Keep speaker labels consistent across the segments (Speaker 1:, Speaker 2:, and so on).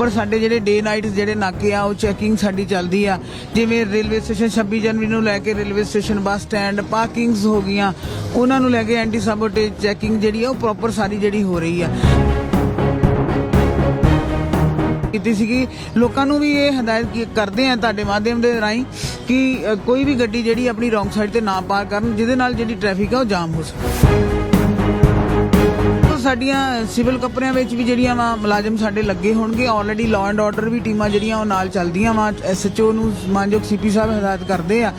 Speaker 1: ਪਰ ਸਾਡੇ ਜਿਹੜੇ ਡੇ ਨਾਈਟ ਜਿਹੜੇ ਨਾਕੇ ਆ, ਉਹ ਚੈਕਿੰਗ ਸਾਡੀ ਚੱਲਦੀ ਆ। ਜਿਵੇਂ ਰੇਲਵੇ ਸਟੇਸ਼ਨ 26 ਜਨਵਰੀ ਨੂੰ ਲੈ ਕੇ railway station bus stand parkings ਹੋ ਗਈਆਂ, ਉਹਨਾਂ ਨੂੰ ਲੈ ਕੇ ਐਂਟੀ ਸਾਬੋਟੇਜ ਚੈਕਿੰਗ ਜਿਹੜੀ ਆ, ਉਹ ਪ੍ਰੋਪਰ ਸਾਰੀ ਜਿਹੜੀ ਹੋ ਰਹੀ ਆ। ਕੀਤੀ ਸੀਗੀ। ਲੋਕਾਂ ਨੂੰ ਵੀ ਇਹ ਹਦਾਇਤ ਕੀ- ਕਰਦੇ ਆ ਤੁਹਾਡੇ ਮਾਧਿਅਮ ਦੇ ਰਾਹੀਂ ਕਿ ਕੋਈ ਵੀ ਗੱਡੀ ਜਿਹੜੀ ਆਪਣੀ ਰੋਂਗ ਸਾਈਡ ਤੇ ਨਾ ਪਾਰ ਕਰਨ, ਜਿਹਦੇ ਨਾਲ ਜਿਹੜੀ ਟ੍ਰੈਫਿਕ ਆ, ਉਹ ਜਾਮ ਹੋ ਸਕੇ। ਸਾਡੀਆਂ ਸਿਵਲ ਕੱਪੜਿਆਂ ਵਿੱਚ ਵੀ ਜਿਹੜੀਆਂ ਵਾ ਮੁਲਾਜ਼ਮ ਸਾਡੇ ਲੱਗੇ ਹੋਣਗੇ। ਆਲਰੇਡੀ ਲਾਅ ਐਂਡ ਆਰਡਰ ਵੀ ਟੀਮਾਂ ਜਿਹੜੀਆਂ ਉਹ ਨਾਲ ਚੱਲਦੀਆਂ ਵਾ। ਐਸਐਚਓ ਨੂੰ ਮਾਨਯੋਗ ਸੀਪੀ ਸਾਹਿਬ ਹਦਾਇਤ ਕਰਦੇ ਆ।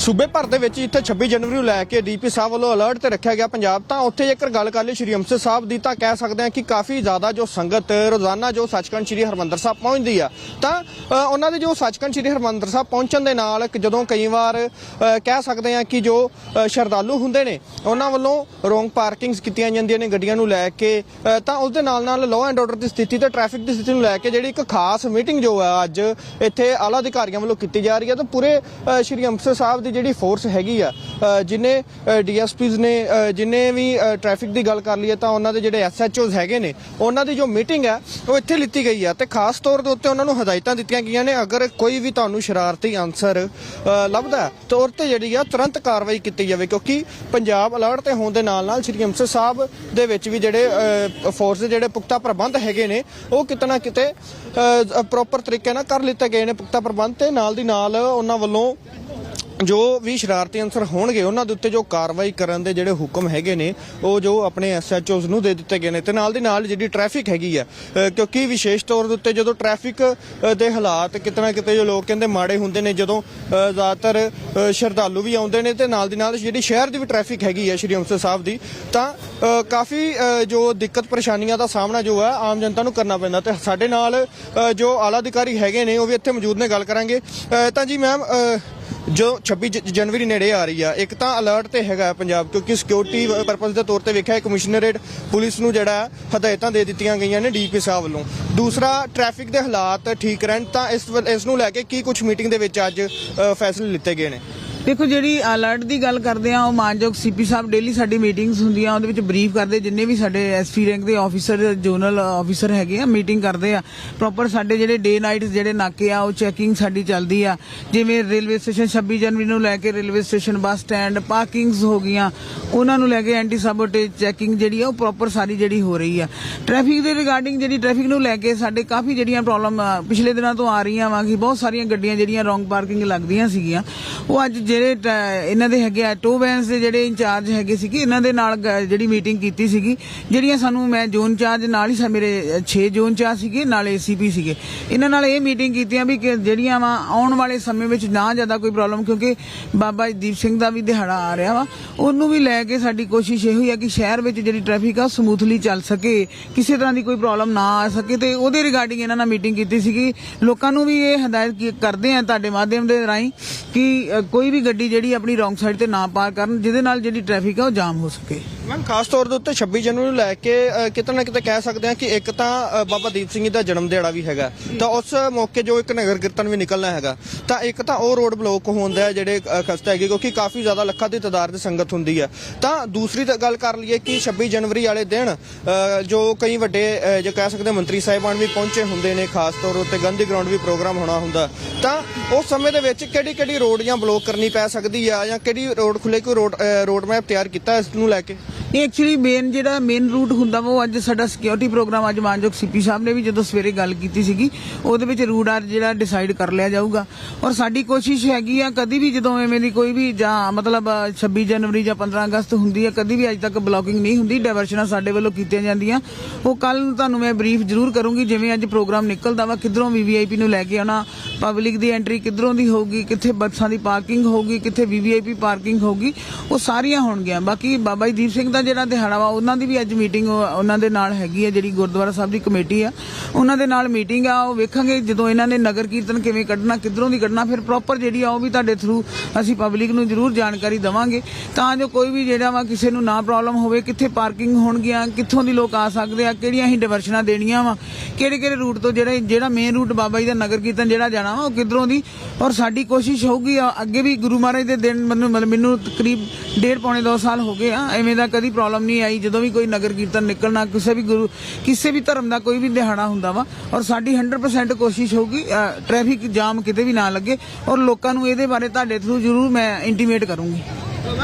Speaker 2: ਸੂਬੇ ਭਰ ਦੇ ਵਿੱਚ ਇੱਥੇ 26 ਜਨਵਰੀ ਨੂੰ ਲੈ ਕੇ ਡੀਪੀ ਸਾਹਿਬ ਵੱਲੋਂ ਅਲਰਟ ਤੇ ਰੱਖਿਆ ਗਿਆ ਪੰਜਾਬ, ਤਾਂ ਉੱਥੇ ਜੇਕਰ ਗੱਲ ਕਰ ਲਈ ਸ਼੍ਰੀ ਅੰਮ੍ਰਿਤਸਰ ਸਾਹਿਬ ਦੀ, ਤਾਂ ਕਹਿ ਸਕਦੇ ਹਾਂ ਕਿ ਕਾਫੀ ਜ਼ਿਆਦਾ ਜੋ ਸੰਗਤ, ਰੋਜ਼ਾਨਾ ਜੋ ਸੱਚਖੰਡ ਸ਼੍ਰੀ ਹਰਮੰਦਰ ਸਾਹਿਬ ਪਹੁੰਚਦੀ ਆ। ਤਾਂ ਉਹਨਾਂ ਦੇ ਜੋ ਸੱਚਖੰਡ ਸ਼੍ਰੀ ਹਰਮੰਦਰ ਸਾਹਿਬ ਪਹੁੰਚਣ ਦੇ ਨਾਲ ਜਦੋਂ ਕਈ ਵਾਰ ਕਹਿ ਸਕਦੇ ਹਾਂ ਕਿ ਜੋ ਸ਼ਰਧਾਲੂ ਹੁੰਦੇ ਨੇ, ਉਹਨਾਂ ਵੱਲੋਂ ਰੋਂਗ ਪਾਰਕਿੰਗਸ ਕੀਤੀਆਂ ਜਾਂਦੀਆਂ ਨੇ ਗੱਡੀਆਂ ਨੂੰ ਲੈ ਕੇ ਤਾਂ ਉਸ ਦੇ ਨਾਲ ਨਾਲ ਲਾਅ ਐਂਡ ਆਰਡਰ ਦੀ ਸਥਿਤੀ ਤੇ ਟ੍ਰੈਫਿਕ ਦੀ ਸਥਿਤੀ ਨੂੰ ਲੈ ਕੇ ਜਿਹੜੀ ਇੱਕ ਖਾਸ ਮੀਟਿੰਗ ਜੋ ਹੈ ਅੱਜ ਇੱਥੇ ਆਲਾ ਅਧਿਕਾਰੀਆਂ ਵੱਲੋਂ ਕੀਤੀ ਜਾ ਰਹੀ ਹੈ ਤਾਂ ਪੂਰੇ ਸ਼੍ਰੀ ਅੰਮ੍ਰਿਤਸਰ ਸਾਹਿਬ ਦੀ ਜਿਹੜੀ ਫੋਰਸ ਹੈਗੀ ਆ ਅ, ਜਿਨੇ ਡੀਐਸਪੀਜ਼ ਨੇ ਅ, ਜਿਨੇ ਵੀ ਟ੍ਰੈਫਿਕ ਦੀ ਗੱਲ ਕਰ ਲਈਏ ਤਾਂ ਉਹਨਾਂ ਦੇ ਜਿਹੜੇ ਐਸਐਚਓਜ਼ ਹੈਗੇ ਨੇ ਉਹਨਾਂ ਦੀ ਜੋ ਮੀਟਿੰਗ ਹੈ ਉਹ ਇੱਥੇ ਲਿੱਤੀ ਗਈ ਆ ਤੇ ਖਾਸ ਤੌਰ ਦੇ ਉੱਤੇ ਉਹਨਾਂ ਨੂੰ ਹਦਾਇਤਾਂ ਦਿੱਤੀਆਂ ਗਈਆਂ ਨੇ। ਅਗਰ ਕੋਈ ਵੀ ਤੁਹਾਨੂੰ ਸ਼ਰਾਰਤੀ ਆਨਸਰ ਲੱਭਦਾ ਤਾਂ ਉਹ ਤੇ ਜਿਹੜੀ ਆ ਤੁਰੰਤ ਕਾਰਵਾਈ ਕੀਤੀ ਜਾਵੇ ਕਿਉਂਕਿ ਪੰਜਾਬ ਅਲਰਟ ਤੇ ਹੋਣ ਦੇ ਨਾਲ ਨਾਲ ਸ਼੍ਰੀ ਅੰਮ੍ਰਿਤਸਰ ਸਾਹਿਬ ਦੇ ਵਿੱਚ ਵੀ ਜਿਹੜੇ ਫੋਰਸ ਦੇ ਜਿਹੜੇ ਪੁਖਤਾ ਪ੍ਰਬੰਧ ਹੈਗੇ ਨੇ ਉਹ ਕਿਤੇ ਨਾ ਕਿਤੇ ਪ੍ਰੋਪਰ ਤਰੀਕੇ ਨਾਲ ਕਰ ਲਿੱਤੇ ਗਏ ਨੇ ਪੁਖਤਾ ਪ੍ਰਬੰਧ ਤੇ ਨਾਲ ਦੀ ਨਾਲ ਉਹਨਾਂ ਵੱਲੋਂ ਜੋ ਵੀ ਸ਼ਰਾਰਤੀ ਅਨਸਰ ਹੋਣਗੇ, ਉਹਨਾਂ ਦੇ ਉੱਤੇ ਜੋ ਕਾਰਵਾਈ ਕਰਨ ਦੇ ਜਿਹੜੇ ਹੁਕਮ ਹੈਗੇ ਨੇ, ਉਹ ਜੋ ਆਪਣੇ ਐਸਐਚਓਜ਼ ਨੂੰ ਦੇ ਦਿੱਤੇ ਗਏ ਨੇ। ਤੇ ਨਾਲ ਦੀ ਨਾਲ ਜਿਹੜੀ ਟ੍ਰੈਫਿਕ ਹੈਗੀ ਆ ਕਿਉਂਕਿ ਵਿਸ਼ੇਸ਼ ਤੌਰ ਦੇ ਉੱਤੇ ਜਦੋਂ ਟ੍ਰੈਫਿਕ ਦੇ ਹਾਲਾਤ ਕਿਤੇ ਨਾ ਕਿਤੇ ਜੋ ਲੋਕ ਕਹਿੰਦੇ ਮਾੜੇ ਹੁੰਦੇ ਨੇ, ਜਦੋਂ ਜ਼ਿਆਦਾਤਰ ਸ਼ਰਧਾਲੂ ਵੀ ਆਉਂਦੇ ਨੇ ਤੇ ਨਾਲ ਦੀ ਨਾਲ ਜਿਹੜੀ ਸ਼ਹਿਰ ਦੀ ਵੀ ਟ੍ਰੈਫਿਕ ਹੈਗੀ ਆ ਸ਼੍ਰੀ ਅੰਮ੍ਰਿਤਸਰ ਸਾਹਿਬ ਦੀ, ਤਾਂ ਕਾਫੀ ਜੋ ਦਿੱਕਤ ਪਰੇਸ਼ਾਨੀਆਂ ਦਾ ਸਾਹਮਣਾ ਜੋ ਹੈ ਆਮ ਜਨਤਾ ਨੂੰ ਕਰਨਾ ਪੈਂਦਾ। ਤੇ ਸਾਡੇ ਨਾਲ ਜੋ ਆਲਾ ਅਧਿਕਾਰੀ ਹੈਗੇ ਨੇ, ਉਹ ਵੀ ਇੱਥੇ ਮੌਜੂਦ ਨੇ, ਗੱਲ ਕਰਾਂਗੇ। ਤਾਂ ਜੀ ਮੈਮ ਜੋ 26 ਜ- ਜਨਵਰੀ ਨੇੜੇ ਆ ਰਹੀ ਆ, ਇੱਕ ਤਾਂ ਅਲਰਟ ਤੇ ਹੈਗਾ ਪੰਜਾਬ, ਕਿਉਂਕਿ ਸਿਕਿਉਰਿਟੀ ਪਰਪਸ ਦੇ ਤੌਰ ਤੇ ਵੇਖਿਆ ਕਮਿਸ਼ਨਰੇਟ ਪੁਲਿਸ ਨੂੰ ਜਿਹੜਾ ਹਦਾਇਤਾਂ ਦੇ ਦਿੱਤੀਆਂ ਗਈਆਂ ਨੇ ਡੀਪੀ ਸਾਹਿਬ ਵੱਲੋਂ। ਦੂਸਰਾ ਟ੍ਰੈਫਿਕ ਦੇ ਹਾਲਾਤ ਠੀਕ ਰਹਿਣ ਤਾਂ ਇਸ ਵੱਲ- ਇਸ ਨੂੰ ਲੈ ਕੇ ਕੀ ਕੁਝ ਮੀਟਿੰਗ ਦੇ ਵਿੱਚ ਅੱਜ ਫੈਸਲੇ ਲਿੱਤੇ ਗਏ ਨੇ।
Speaker 1: ਦੇਖੋ, ਜਿਹੜੀ ਅਲਰਟ ਦੀ ਗੱਲ ਕਰਦੇ ਆ ਉਹ ਮਾਨਯੋਗ ਸੀਪੀ ਸਾਹਿਬ ਡੇਲੀ ਸਾਡੀ ਮੀਟਿੰਗਸ ਹੁੰਦੀਆਂ, ਉਹਦੇ ਵਿੱਚ ਬਰੀਫ ਕਰਦੇ, ਜਿੰਨੇ ਵੀ ਸਾਡੇ ਐਸਪੀ ਰੈਂਕ ਦੇ ਆਫੀਸਰ ਜ਼ੋਨਲ ਆਫੀਸਰ ਹੈਗੇ ਆ ਮੀਟਿੰਗ ਕਰਦੇ ਆ ਪ੍ਰੋਪਰ ਸਾਡੇ ਜਿਹੜੇ ਡੇ ਨਾਈਟ ਜਿਹੜੇ ਨਾਕੇ ਆ, ਉਹ ਚੈਕਿੰਗ ਸਾਡੀ ਚੱਲਦੀ ਆ। ਜਿਵੇਂ ਰੇਲਵੇ ਸਟੇਸ਼ਨ 26 ਜਨਵਰੀ ਨੂੰ ਲੈ ਕੇ railway station bus stand parkings ਹੋ ਗਈਆਂ, ਉਹਨਾਂ ਨੂੰ ਲੈ ਕੇ ਐਂਟੀ ਸਾਬੋਟੇਜ ਚੈਕਿੰਗ ਜਿਹੜੀ ਆ, ਉਹ ਪ੍ਰੋਪਰ ਸਾਰੀ ਜਿਹੜੀ ਹੋ ਰਹੀ ਆ। ਟ੍ਰੈਫਿਕ ਦੇ ਰਿਗਾਰਡਿੰਗ ਜਿਹੜੀ ਟ੍ਰੈਫਿਕ ਨੂੰ ਲੈ ਕੇ ਸਾਡੇ ਕਾਫੀ ਜਿਹੜੀਆਂ ਪ੍ਰੋਬਲਮ ਪਿਛਲੇ ਦਿਨਾਂ ਤੋਂ ਆ ਰਹੀਆਂ ਵਾ ਕਿ ਬਹੁਤ ਸਾਰੀਆਂ ਗੱਡੀਆਂ ਜਿਹੜੀਆਂ ਰੋਂਗ ਪਾਰਕਿੰਗ ਲੱਗਦੀਆਂ ਸੀਗੀਆਂ, ਉਹ ਅੱਜ ਜਿਹੜੇ ਟ- ਇਹਨਾਂ ਦੇ ਹੈਗੇ ਆ ਟੋ ਵੈਨਸ ਦੇ ਜਿਹੜੇ ਇੰਚਾਰਜ ਹੈਗੇ ਸੀਗੇ ਇਹਨਾਂ ਦੇ ਨਾਲ ਗ- ਜਿਹੜੀ ਮੀਟਿੰਗ ਕੀਤੀ ਸੀਗੀ ਜਿਹੜੀਆਂ ਸਾਨੂੰ ਮੈਂ ਜ਼ੋਨ ਚਾਰਜ ਨਾਲ ਹੀ ਸਾ- ਮੇਰੇ 6 ਜ਼ੋਨ ਚਾਰਜ ਸੀਗੇ ਨਾਲ ਏਸੀਪੀ ਸੀਗੇ। ਇਹਨਾਂ ਨਾਲ ਇਹ ਮੀਟਿੰਗ ਕੀਤੀਆਂ ਵੀ ਕਿ ਜਿਹੜੀਆਂ ਵਾ ਆਉਣ ਵਾਲੇ ਸਮੇਂ ਵਿੱਚ ਨਾ ਜ਼ਿਆਦਾ ਕੋਈ ਪ੍ਰੋਬਲਮ ਕਿਉਂਕਿ ਬਾਬਾ ਦੀਪ ਸਿੰਘ ਦਾ ਵੀ ਦਿਹਾੜਾ ਆ ਰਿਹਾ ਵਾ। ਉਹਨੂੰ ਵੀ ਲੈ ਕੇ ਸਾਡੀ ਕੋਸ਼ਿਸ਼ ਇਹ ਹੋਈ ਆ ਕਿ ਸ਼ਹਿਰ ਵਿੱਚ ਜਿਹੜੀ ਟ੍ਰੈਫਿਕ ਆ ਸਮੂਥਲੀ ਚੱਲ ਸਕੇ ਕਿਸੇ ਤਰ੍ਹਾਂ ਦੀ ਕੋਈ ਪ੍ਰੋਬਲਮ ਨਾ ਆ ਸਕੇ ਤੇ ਉਹਦੇ ਰਿਗਾਰਡਿੰਗ ਇਹਨਾਂ ਨਾਲ ਮੀਟਿੰਗ ਕੀਤੀ ਸੀਗੀ। ਲੋਕਾਂ ਨੂੰ ਵੀ ਇਹ ਹਦਾਇਤ ਕੀ- ਕਰਦੇ ਆ ਤੁਹਾਡੇ ਮਾਧਿਅਮ ਦੇ ਰਾਹੀਂ ਕਿ ਅ, ਕੋਈ ਵੀ ਗੱਡੀ ਜਿਹੜੀ ਆਪਣੀ ਰੋਂਗ ਸਾਈਡ ਤੇ ਨਾ ਪਾਰ ਕਰਨ ਜਿਹਦੇ ਨਾਲ ਜਿਹੜੀ ਟ੍ਰੈਫਿਕ ਆ ਉਹ ਜਾਮ ਹੋ ਸਕੇ।
Speaker 2: ਮੈਮ ਖਾਸ ਤੌਰ ਦੇ ਉੱਤੇ 26 ਜਨਵਰੀ ਨੂੰ ਲੈ ਕੇ ਕਿਤੇ ਨਾ ਕਿਤੇ ਕਹਿ ਸਕਦੇ ਹਾਂ ਕਿ ਇੱਕ ਤਾਂ ਬਾਬਾ ਦੀਪ ਸਿੰਘ ਜੀ ਦਾ ਜਨਮ ਦਿਹਾੜਾ ਵੀ ਹੈਗਾ। ਤਾਂ ਉਸ ਮੌਕੇ ਜੋ ਇੱਕ ਨਗਰ ਕੀਰਤਨ ਵੀ ਨਿਕਲਣਾ ਹੈਗਾ। ਤਾਂ ਇੱਕ ਤਾਂ ਉਹ ਰੋਡ ਬਲੌਕ ਹੁੰਦਾ ਹੈ ਜਿਹੜੇ ਖਸਤਾ ਹੈਗੇ ਕਿਉਂਕਿ ਕਾਫੀ ਜ਼ਿਆਦਾ ਲੱਖਾਂ ਦੀ ਤਾਦਾਦ ਦੀ ਸੰਗਤ ਹੁੰਦੀ ਹੈ ਤਾਂ ਦੂਸਰੀ ਗੱਲ ਕਰ ਲਈਏ ਕਿ 26 ਜਨਵਰੀ ਵਾਲੇ ਦਿਨ ਅ, ਜੋ ਕਈ ਵੱਡੇ ਅ, ਕਹਿ ਸਕਦੇ ਮੰਤਰੀ ਸਾਹਿਬਾਨ ਵੀ ਪਹੁੰਚੇ ਹੁੰਦੇ ਨੇ ਖਾਸ ਤੌਰ ਉੱਤੇ ਗਾਂਧੀ ਗਰਾਊਂਡ ਵੀ ਪ੍ਰੋਗਰਾਮ ਹੋਣਾ ਹੁੰਦਾ। ਤਾਂ ਉਸ ਸਮੇਂ ਦੇ ਵਿੱਚ ਕਿਹੜੀ ਕਿਹੜੀ ਰੋਡ ਜਾਂ ਬਲੌਕ ਕਰਨੀ ਪੈ ਸਕਦੀ ਆ ਜਾਂ ਕਿਹੜੀ ਰੋਡ ਖੁੱਲੇ ਕੋਈ ਰੋਡ ਰੋਡ ਮੈਪ ਤਿਆਰ ਕੀਤਾ ਇਸ ਨੂੰ ਲੈ ਕੇ?
Speaker 1: ਇਹ ਐਕਚੁਅਲੀ ਮੇਨ ਜਿਹੜਾ ਮੇਨ ਰੂਟ ਹੁੰਦਾ ਉਹ ਅੱਜ ਸਾਡਾ ਸਿਕਿਉਰਿਟੀ ਪ੍ਰੋਗਰਾਮ ਅੱਜ ਮਾਨਯੋਗ ਸੀਪੀ ਸਾਹਿਬ ਨੇ ਵੀ ਜਦੋਂ ਸਵੇਰੇ ਗੱਲ ਕੀਤੀ ਸੀਗੀ, ਉਹਦੇ ਵਿੱਚ ਰੂਟ ਆ ਜਿਹੜਾ ਡਿਸਾਈਡ ਕਰ ਲਿਆ ਜਾਊਗਾ। ਔਰ ਸਾਡੀ ਕੋਸ਼ਿਸ਼ ਹੈਗੀ ਆ ਕਦੀ ਵੀ ਜਦੋਂ ਐਵੇਂ ਦੀ ਕੋਈ ਵੀ ਜਾਂ ਮਤਲਬ 26 ਜਨਵਰੀ ਜਾਂ 15 ਅਗਸਤ ਹੁੰਦੀ ਹੈ ਕਦੀ ਵੀ ਅੱਜ ਤੱਕ ਬਲੌਕਿੰਗ ਨਹੀਂ ਹੁੰਦੀ ਡਾਇਵਰਸ਼ਨਾਂ ਸਾਡੇ ਵੱਲੋਂ ਕੀਤੀਆਂ ਜਾਂਦੀਆਂ। ਉਹ ਕੱਲ ਤੁਹਾਨੂੰ ਮੈਂ ਬਰੀਫ ਜ਼ਰੂਰ ਕਰੂੰਗੀ, ਜਿਵੇਂ ਅੱਜ ਪ੍ਰੋਗਰਾਮ ਨਿਕਲਦਾ ਵਾ, ਕਿੱਧਰੋਂ ਵੀਵੀਆਈਪੀ ਨੂੰ ਲੈ ਕੇ ਆਉਣਾ ਪਬਲਿਕ ਦੀ ਐਂਟਰੀ ਕਿੱਧਰੋਂ ਦੀ ਹੋਊਗੀ, ਕਿੱਥੇ ਬੱਸਾਂ ਦੀ ਪਾਰਕਿੰਗ ਹੋ ਹੋਊਗੀ, ਕਿੱਥੇ ਵੀਵੀਆਈਪੀ ਪਾਰਕਿੰਗ ਹੋਊਗੀ, ਉਹ ਸਾਰੀਆਂ ਹੋਣਗੀਆਂ। ਬਾਕੀ ਬਾਬਾ ਜੀ ਦੀਪ ਸਿੰਘ ਦਾ ਜਿਹੜਾ ਦਿਹਾੜਾ ਵਾ, ਉਹਨਾਂ ਦੀ ਵੀ ਅੱਜ ਮੀਟਿੰਗ ਉਹਨਾਂ ਦੇ ਨਾਲ ਹੈਗੀ ਹੈ ਜਿਹੜੀ ਗੁਰਦੁਆਰਾ ਸਾਹਿਬ ਦੀ ਕਮੇਟੀ ਆ। ਉਹਨਾਂ ਦੇ ਨਾਲ ਮੀਟਿੰਗ ਆ, ਉਹ ਵੇਖਾਂਗੇ ਜਦੋਂ ਇਹਨਾਂ ਨੇ ਨਗਰ ਕੀਰਤਨ ਕਿਵੇਂ ਕੱਢਣਾ, ਕਿੱਧਰੋਂ ਦੀ ਕੱਢਣਾ, ਫਿਰ ਪ੍ਰੋਪਰ ਜਿਹੜੀ ਆ, ਉਹ ਵੀ ਤੁਹਾਡੇ ਥਰੂ ਅਸੀਂ ਪਬਲਿਕ ਨੂੰ ਜ਼ਰੂਰ ਜਾਣਕਾਰੀ ਦਵਾਂਗੇ। ਤਾਂ ਜੋ ਕੋਈ ਵੀ ਜਿਹੜਾ ਵਾ ਕਿਸੇ ਨੂੰ ਨਾ ਪ੍ਰੋਬਲਮ ਹੋਵੇ, ਕਿੱਥੇ ਪਾਰਕਿੰਗ ਹੋਣਗੀਆਂ, ਕਿੱਥੋਂ ਦੀ ਲੋਕ ਆ ਸਕਦੇ ਆ, ਕਿਹੜੀਆਂ ਅਸੀਂ ਡਿਵਰਸ਼ਨਾਂ ਦੇਣੀਆਂ ਵਾ ਕਿਹੜੇ ਕਿਹੜੇ ਰੂਟ ਤੋਂ ਜਿਹੜੇ, ਜਿਹੜਾ ਮੇਨ ਰੂਟ ਬਾਬਾ ਜੀ ਦਾ ਨਗਰ ਕੀਰਤਨ ਜਿਹੜਾ ਜਾਣਾ ਵਾ, ਉਹ ਕਿੱਧਰੋਂ ਦੀ, ਔਰ ਸਾਡੀ ਕੋਸ਼ਿਸ਼ ਹੋਊਗੀ ਅੱਗੇ ਵੀ ਗੁਰੂ ਮਹਾਰਾਜ ਦੇ ਦਿਨ ਮੈਨੂੰ ਮਤਲਬ ਮੈਨੂੰ ਤਕਰੀਬ ਡੇਢ ਪੌਣੇ 2 ਸਾਲ ਹੋ ਗਏ ਆ, ਐਵੇਂ ਦਾ ਕਦੀ ਪ੍ਰੋਬਲਮ ਨਹੀਂ ਆਈ। ਜਦੋਂ ਵੀ ਕੋਈ ਨਗਰ ਕੀਰਤਨ ਨਿਕਲਣਾ, ਕਿਸੇ ਵੀ ਗੁਰੂ, ਕਿਸੇ ਵੀ ਧਰਮ ਦਾ ਕੋਈ ਵੀ ਦਿਹਾੜਾ ਹੁੰਦਾ ਵਾ, ਔਰ ਸਾਡੀ 100% ਕੋਸ਼ਿਸ਼ ਹੋਊਗੀ ਟ੍ਰੈਫਿਕ ਜਾਮ ਕਿਤੇ ਵੀ ਨਾ ਲੱਗੇ, ਔਰ ਲੋਕਾਂ ਨੂੰ ਇਹਦੇ ਬਾਰੇ ਤੁਹਾਡੇ ਥਰੂ ਜ਼ਰੂਰ ਮੈਂ ਇੰਟੀਮੇਟ ਕਰੂੰਗੀ।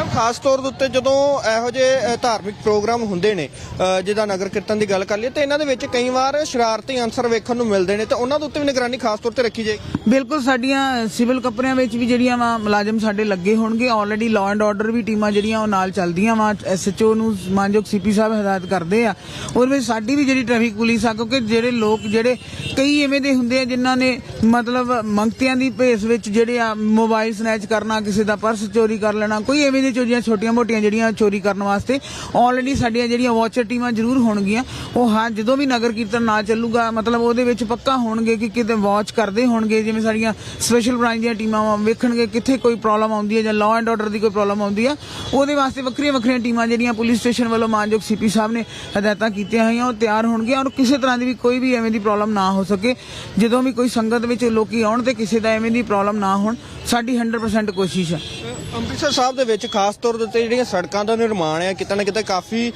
Speaker 2: ਮੈਮ ਖਾਸ ਤੌਰ ਦੇ ਉੱਤੇ ਜਦੋਂ ਇਹੋ ਜਿਹੇ ਧਾਰਮਿਕ ਪ੍ਰੋਗਰਾਮ ਹੁੰਦੇ ਨੇ ਅ, ਨਗਰ ਕੀਰਤਨ ਦੀ ਗੱਲ ਕਰ ਲਈਏ ਤੇ ਇਹਨਾਂ ਦੇ ਵਿੱਚ ਕਈ ਵਾਰ ਸ਼ਰਾਰਤੀ ਅੰਸਰ ਵੇਖਣ ਨੂੰ ਮਿਲਦੇ ਨੇ ਤੇ ਉਹਨਾਂ ਦੇ ਉੱਤੇ ਵੀ ਨਿਗਰਾਨੀ ਖਾਸ ਤੌਰ ਤੇ ਰੱਖੀ ਜਾਏਗੀ
Speaker 1: ਬਿਲਕੁਲ ਸਾਡੀਆਂ ਸਿਵਲ ਕੱਪੜਿਆਂ ਵਿੱਚ ਵੀ ਜਿਹੜੀਆਂ ਵਾ ਮੁਲਾਜ਼ਮ ਸਾਡੇ ਲੱਗੇ ਹੋਣਗੇ ਆਲਰੇਡੀ ਲਾਅ ਐਂਡ ਆਰਡਰ ਵੀ ਟੀਮਾਂ ਜਿਹੜੀਆਂ ਉਹ ਨਾਲ ਚੱਲਦੀਆਂ ਵਾ ਐਸਐਚਓ ਨੂੰ ਮਾਨਯੋਗ ਸੀਪੀ ਸਾਹਿਬ ਹਦਾਇਤ ਕਰਦੇ ਆ। ਉਹਦੇ ਵਿੱਚ ਸਾਡੀ ਵੀ ਜਿਹੜੀ ਟ੍ਰੈਫਿਕ ਪੁਲਿਸ ਆ ਕਿਉਂਕਿ ਜਿਹੜੇ ਲੋਕ ਜਿਹੜੇ ਕਈ ਐਵੇਂ ਦੇ ਹੁੰਦੇ ਆ ਜਿਨ੍ਹਾਂ ਨੇ ਮਤਲਬ ਮੰਗਤਿਆਂ ਦੀ ਭੇਸ ਵਿੱਚ ਜਿਹੜੇ ਆ ਮੋਬਾਈਲ ਸਨੈਚ ਕਰਨਾ ਕਿਸੇ ਦਾ ਪਰਸ ਚੋਰੀ ਕਰ ਲੈਣਾ ਕੋਈ ਐਵੇਂ ਦੇ ਚੋਰੀਆਂ, ਛੋਟੀਆਂ ਮੋਟੀਆਂ ਜਿਹੜੀਆਂ ਚੋਰੀ ਕਰਨ ਵਾਸਤੇ ਆਲਰੇਡੀ ਸਾਡੀਆਂ ਜਿਹੜੀਆਂ ਵਾਚਰ ਟੀਮਾਂ ਜ਼ਰੂਰ ਹੋਣਗੀਆਂ। ਉਹ ਹਾਂ, ਜਦੋਂ ਵੀ ਨਗਰ ਕੀਰਤਨ ਨਾ ਚੱਲੂਗਾ, ਮਤਲਬ ਉਹਦੇ ਵਿੱਚ ਪੱਕਾ ਹੋਣਗੇ ਕਿ ਕਿਤੇ ਵਾਚ ਕਰਦੇ ਹੋਣਗੇ, ਜਿਵੇਂ ਸਾਡੀਆਂ ਸਪੈਸ਼ਲ ਬ੍ਰਾਂਚ ਦੀਆਂ ਟੀਮਾਂ ਵੇਖਣਗੇ ਕਿੱਥੇ ਕੋਈ ਪ੍ਰੋਬਲਮ ਆਉਂਦੀ ਹੈ ਜਾਂ ਲਾਅ ਐਂਡ ਆਰਡਰ ਦੀ ਕੋਈ ਪ੍ਰੋਬਲਮ ਆਉਂਦੀ ਆ। ਉਹਦੇ ਵਾਸਤੇ ਵੱਖਰੀਆਂ ਵੱਖਰੀਆਂ ਟੀਮਾਂ ਜਿਹੜੀਆਂ ਪੁਲਿਸ ਸਟੇਸ਼ਨ ਵੱਲੋਂ ਮਾਨਯੋਗ ਸੀਪੀ ਸਾਹਿਬ ਨੇ ਹਦਾਇਤਾਂ ਕੀਤੀਆਂ ਹੋਈਆਂ, ਉਹ ਤਿਆਰ ਹੋਣਗੀਆਂ ਔਰ ਕਿਸੇ ਤਰ੍ਹਾਂ ਦੀ ਵੀ ਕੋਈ ਵੀ ਐਵੇਂ ਦੀ ਪ੍ਰੋਬਲਮ ਨਾ ਹੋ ਸਕੇ। ਜਦੋਂ ਵੀ ਕੋਈ ਸੰਗਤ ਵਿੱਚ ਲੋਕੀ ਆਉਣ ਤੇ ਕਿਸੇ ਦਾ ਐਵੇਂ ਦੀ ਪ੍ਰੋਬਲਮ ਨਾ ਹੋਣ, ਸਾਡੀ 100% ਕੋਸ਼ਿਸ਼ ਹੈ
Speaker 2: ਅੰਮ੍ਰਿਤਸਰ ਸਾਹਿਬ ਦੇ ਵਿੱਚ ਖਾਸ ਖਾਸ ਤੌਰ ਦੇ ਉੱਤੇ ਜਿਹੜੀਆਂ ਸੜਕਾਂ ਦਾ ਨਿਰਮਾਣ ਹੈ, ਕਿਤੇ ਨਾ ਕਿਤੇ ਕਾਫੀ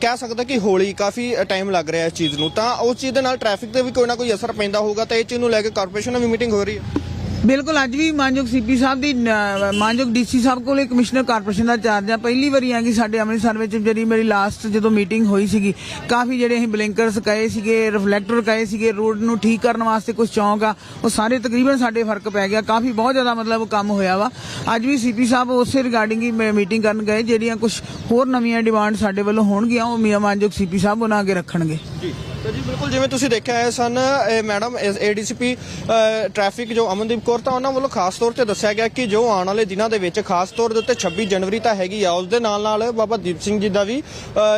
Speaker 2: ਕਹਿ ਸਕਦਾ ਕਿ ਹੌਲੀ ਕਾਫੀ ਟਾਈਮ ਲੱਗ ਰਿਹਾ ਇਸ ਚੀਜ਼ ਨੂੰ। ਤਾਂ ਉਸ ਚੀਜ਼ ਦੇ ਨਾਲ ਟ੍ਰੈਫਿਕ ਤੇ ਵੀ ਕੋਈ ਨਾ ਕੋਈ ਅਸਰ ਪੈਂਦਾ ਹੋਊਗਾ, ਤਾਂ ਇਹ ਚੀਜ਼ ਨੂੰ ਲੈ ਕੇ ਕਾਰਪੋਰੇਸ਼ਨ ਨਾਲ ਵੀ ਮੀਟਿੰਗ ਹੋ ਰਹੀ ਹੈ।
Speaker 1: ਬਿਲਕੁਲ ਅੱਜ ਵੀ ਮਾਨਯੋਗ ਸੀਪੀ ਸਾਹਿਬ ਦੀ ਅਹ, ਮਾਨਯੋਗ ਡੀਸੀ ਸਾਹਿਬ ਕੋਲੇ ਕਮਿਸ਼ਨਰ ਕਾਰਪੋਰੇਸ਼ਨ ਦਾ ਚਾਰਜ ਆ। ਪਹਿਲੀ ਵਾਰੀ ਆ ਕਿ ਸਾਡੇ ਅੰਮ੍ਰਿਤਸਰ ਵਿੱਚ ਜਿਹੜੀ ਮੇਰੀ ਲਾਸਟ ਜਦੋਂ ਮੀਟਿੰਗ ਹੋਈ ਸੀਗੀ ਕਾਫੀ ਜਿਹੜੇ ਅਸੀਂ ਬਲਿੰਕਰਸ ਕਹੇ ਸੀਗੇ ਰਿਫਲੈਕਟਰ ਕਹੇ ਸੀਗੇ ਰੋਡ ਨੂੰ ਠੀਕ ਕਰਨ ਵਾਸਤੇ ਕੁਝ ਚੌਂਕ ਆ ਉਹ ਸਾਰੇ ਤਕਰੀਬਨ ਸਾਡੇ ਫ਼ਰਕ ਪੈ ਗਿਆ। ਕਾਫੀ ਬਹੁਤ ਜ਼ਿਆਦਾ ਮਤਲਬ ਕੰਮ ਹੋਇਆ ਵਾ। ਅੱਜ ਵੀ ਸੀਪੀ ਸਾਹਿਬ ਉਸੇ ਰਿਗਾਰਡਿੰਗ ਹੀ ਮੀਟਿੰਗ ਕਰਨ ਗਏ ਜਿਹੜੀਆਂ ਕੁਝ ਹੋਰ ਨਵੀਆਂ ਡਿਮਾਂਡ ਸਾਡੇ ਵੱਲੋਂ ਹੋਣਗੀਆਂ ਉਹ ਮੀਆਂ ਮਾਨਯੋਗ ਸੀਪੀ ਸਾਹਿਬ ਉਹਨਾਂ ਅੱਗੇ ਰੱਖਣਗੇ।
Speaker 2: ਜੀ। ਤਾਂ ਜੀ ਬਿਲਕੁਲ ਜਿਵੇਂ ਤੁਸੀਂ ਦੇਖਿਆ ਹੈ ਸਨ ਇਹ ਮੈਡਮ ਏਡੀਸੀਪੀ ਟ੍ਰੈਫਿਕ ਜੋ ਅਮਨਦੀਪ ਕੌਰ ਤਾਂ ਉਹਨਾਂ ਵੱਲੋਂ ਖਾਸ ਤੌਰ ਤੇ ਦੱਸਿਆ ਗਿਆ ਕਿ ਜੋ ਆਉਣ ਵਾਲੇ ਦਿਨਾਂ ਦੇ ਵਿੱਚ ਖਾਸ ਤੌਰ ਦੇ ਉੱਤੇ 26 ਜਨਵਰੀ ਤਾਂ ਹੈਗੀ ਆ ਉਸ ਦੇ ਨਾਲ ਨਾਲ ਬਾਬਾ ਦੀਪ ਸਿੰਘ ਜੀ ਦਾ ਵੀ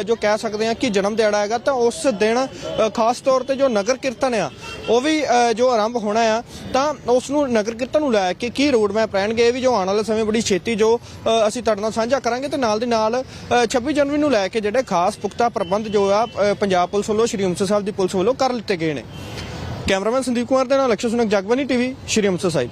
Speaker 2: ਜੋ ਕਹਿ ਸਕਦੇ ਆ ਕਿ ਜਨਮ ਦਿਹਾੜਾ ਹੈਗਾ ਤਾਂ ਉਸ ਦਿਨ ਖਾਸ ਤੌਰ ਤੇ ਜੋ ਨਗਰ ਕੀਰਤਨ ਆ ਉਹ ਵੀ ਜੋ ਆਰੰਭ ਹੋਣਾ ਆ ਤਾਂ ਉਸ ਨੂੰ ਨਗਰ ਕੀਰਤਨ ਨੂੰ ਲੈ ਕੇ ਕੀ ਰੋਡ ਮੈਪ ਰਹਿਣਗੇ ਇਹ ਵੀ ਜੋ ਆਉਣ ਵਾਲੇ ਸਮੇਂ ਬੜੀ ਛੇਤੀ ਜੋ ਅਸੀਂ ਤੁਹਾਡੇ ਨਾਲ ਸਾਂਝਾ ਕਰਾਂਗੇ ਤੇ ਨਾਲ ਦੀ ਨਾਲ ਅ, 26 ਜਨਵਰੀ ਨੂੰ ਲੈ ਕੇ ਜਿਹੜੇ ਖਾਸ ਪੁਖਤਾ ਪ੍ਰਬੰਧ ਜੋ ਆ ਪੰਜਾਬ ਪੁਲਿਸ ਵੱਲੋਂ ਸ਼੍ਰੀ ਅੰਮ੍ਰਿਤਸਰ ਸਾਹਿਬ ਦੀ ਪੁਲਿਸ ਵੱਲੋਂ ਕਰ ਲਿੱਤੇ ਗਏ ਨੇ। ਕੈਮਰਾਮੈਨ ਸੰਦੀਪ ਕੁਮਾਰ ਦੇ ਨਾਲ ਅਕਸ਼ਰ ਸੁਨਕ ਜਗਬਾਨੀ ਟੀਵੀ, ਸ਼੍ਰੀ ਅੰਮ੍ਰਿਤਸਰ ਸਾਹਿਬ।